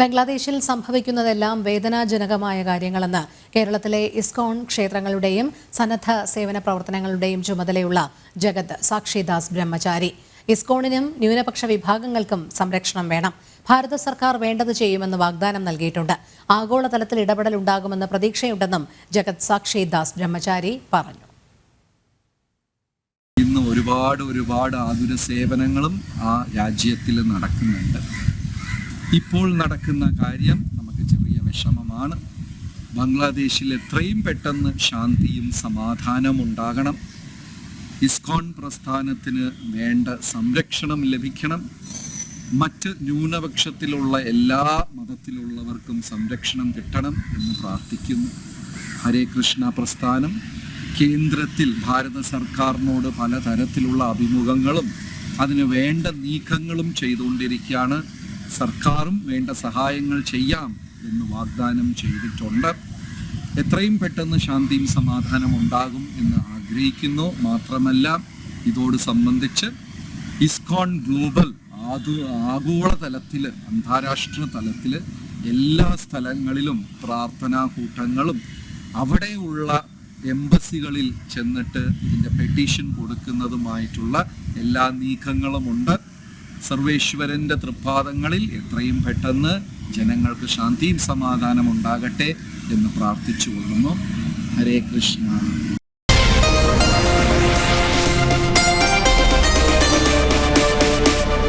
ബംഗ്ലാദേശിൽ സംഭവിക്കുന്നതെല്ലാം വേദനാജനകമായ കാര്യങ്ങളെന്ന് കേരളത്തിലെ ഇസ്കോൺ ക്ഷേത്രങ്ങളുടെയും സന്നദ്ധ സേവന പ്രവർത്തനങ്ങളുടെയും ചുമതലയുള്ള ജഗത് സാക്ഷിദാസ് ബ്രഹ്മചാരി. ഇസ്കോണിനും ന്യൂനപക്ഷ വിഭാഗങ്ങൾക്കും സംരക്ഷണം വേണം. ഭാരത സർക്കാർ വേണ്ടത് ചെയ്യുമെന്ന് വാഗ്ദാനം നൽകിയിട്ടുണ്ട്. ആഗോളതലത്തിൽ ഇടപെടൽ ഉണ്ടാകുമെന്ന് പ്രതീക്ഷയുണ്ടെന്നും ജഗത് സാക്ഷിദാസ് ബ്രഹ്മചാരി പറഞ്ഞു. ഇന്ന് ഒരുപാട് ഒരുപാട് ആതുര സേവനങ്ങളും ആ രാജ്യത്തിൽ നടക്കുന്നുണ്ട്. ഇപ്പോൾ നടക്കുന്ന കാര്യം നമുക്ക് ചെറിയ വിഷമമാണ്. ബംഗ്ലാദേശിൽ എത്രയും പെട്ടെന്ന് ശാന്തിയും സമാധാനവും ഉണ്ടാകണം. ഇസ്കോൺ പ്രസ്ഥാനത്തിന് വേണ്ട സംരക്ഷണം ലഭിക്കണം. മറ്റ് ന്യൂനപക്ഷത്തിലുള്ള എല്ലാ മതത്തിലുള്ളവർക്കും സംരക്ഷണം കിട്ടണം എന്ന് പ്രാർത്ഥിക്കുന്നു. ഹരേ കൃഷ്ണ പ്രസ്ഥാനം. കേന്ദ്രത്തിൽ ഭാരത സർക്കാരിനോട് പലതരത്തിലുള്ള അഭിമുഖങ്ങളും അതിന് വേണ്ട നീക്കങ്ങളും ചെയ്തുകൊണ്ടിരിക്കുകയാണ്. സർക്കാരും വേണ്ട സഹായങ്ങൾ ചെയ്യാം എന്ന് വാഗ്ദാനം ചെയ്തിട്ടുണ്ട്. എത്രയും പെട്ടെന്ന് ശാന്തിയും സമാധാനം ഉണ്ടാകും എന്ന് ആഗ്രഹിക്കുന്നു. മാത്രമല്ല ഇതോട് സംബന്ധിച്ച് ഇസ്കോൺ ഗ്ലോബൽ ആതു ആഗോള തലത്തിൽ അന്താരാഷ്ട്ര തലത്തിൽ എല്ലാ സ്ഥലങ്ങളിലും പ്രാർത്ഥനാ കൂട്ടങ്ങളും അവിടെയുള്ള എംബസികളിൽ ചെന്നിട്ട് ഇതിന്റെ പെറ്റീഷൻ കൊടുക്കുന്നതുമായിട്ടുള്ള എല്ലാ നീക്കങ്ങളുമുണ്ട് സർവേശ്വരന്റെ തൃപ്പാദങ്ങളിൽ എത്രയും പെട്ടെന്ന് ജനങ്ങൾക്ക് ശാന്തിയും സമാധാനം ഉണ്ടാകട്ടെ എന്ന് പ്രാർത്ഥിച്ചു കൊള്ളുന്നു ഹരേ കൃഷ്ണ.